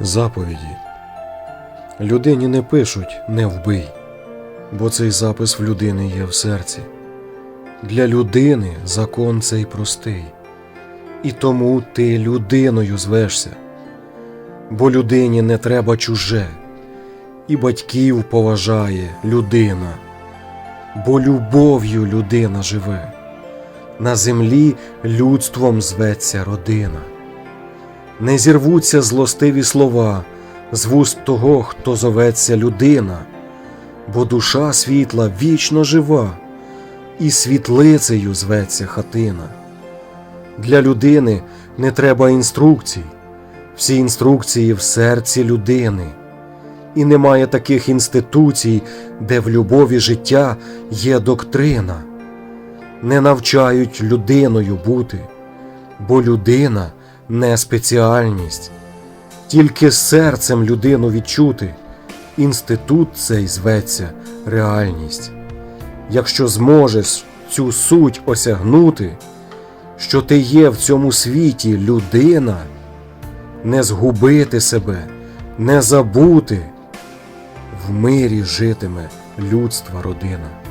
Заповіді. Людині не пишуть не вбий, бо цей запис в людини є в серці. Для людини закон цей простий, і тому ти людиною звешся, бо людині не треба чуже, і батьків поважає людина, бо любов'ю людина живе, на землі людством зветься родина не зірвуться злостиві слова з вуст того, хто зоветься людина, бо душа світла вічно жива, і світлицею зветься хатина. Для людини не треба інструкцій, всі інструкції в серці людини, і немає таких інституцій, де в любові життя є доктрина. Не навчають людиною бути, бо людина не спеціальність. Тільки серцем людину відчути, інститут цей зветься реальність. Якщо зможеш цю суть осягнути, що ти є в цьому світі людина, не згубити себе, не забути, в мирі житиме людства родина.